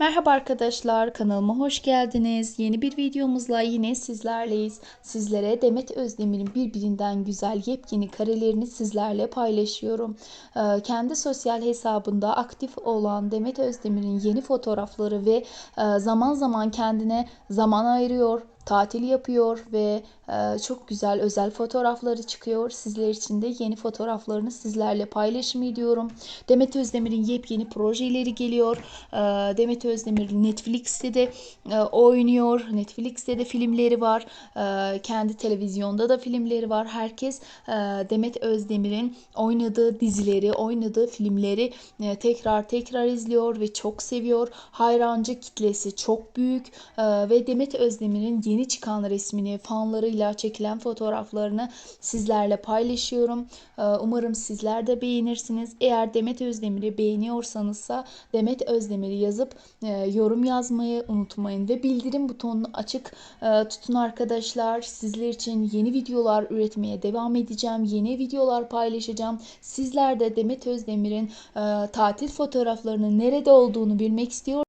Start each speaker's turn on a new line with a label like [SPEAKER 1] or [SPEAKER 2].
[SPEAKER 1] Merhaba arkadaşlar, kanalıma hoş geldiniz. Yeni bir videomuzla yine sizlerleyiz. Sizlere Demet Özdemir'in birbirinden güzel yepyeni karelerini sizlerle paylaşıyorum. Ee, Kendi sosyal hesabında aktif olan Demet Özdemir'in yeni fotoğrafları ve e, zaman zaman kendine zaman ayırıyor tatil yapıyor ve çok güzel özel fotoğrafları çıkıyor. Sizler için de yeni fotoğraflarını sizlerle paylaşım ediyorum. Demet Özdemir'in yepyeni projeleri geliyor. E, Demet Özdemir Netflix'te de e, oynuyor. Netflix'te de filmleri var. E, kendi televizyonda da filmleri var. Herkes e, Demet Özdemir'in oynadığı dizileri, oynadığı filmleri e, tekrar tekrar izliyor ve çok seviyor. Hayrancı kitlesi çok büyük ve Demet Özdemir'in yeni çıkan resmini, fanlarıyla çekilen fotoğraflarını sizlerle paylaşıyorum. Ee, Umarım sizler de beğenirsiniz. Eğer Demet Özdemir'i beğeniyorsanızsa Demet Özdemir'i yazıp e, yorum yazmayı unutmayın ve bildirim butonunu açık e, tutun arkadaşlar. Sizler için yeni videolar üretmeye devam edeceğim. Yeni videolar paylaşacağım. Sizler de Demet Özdemir'in e, tatil fotoğraflarının nerede olduğunu bilmek istiyor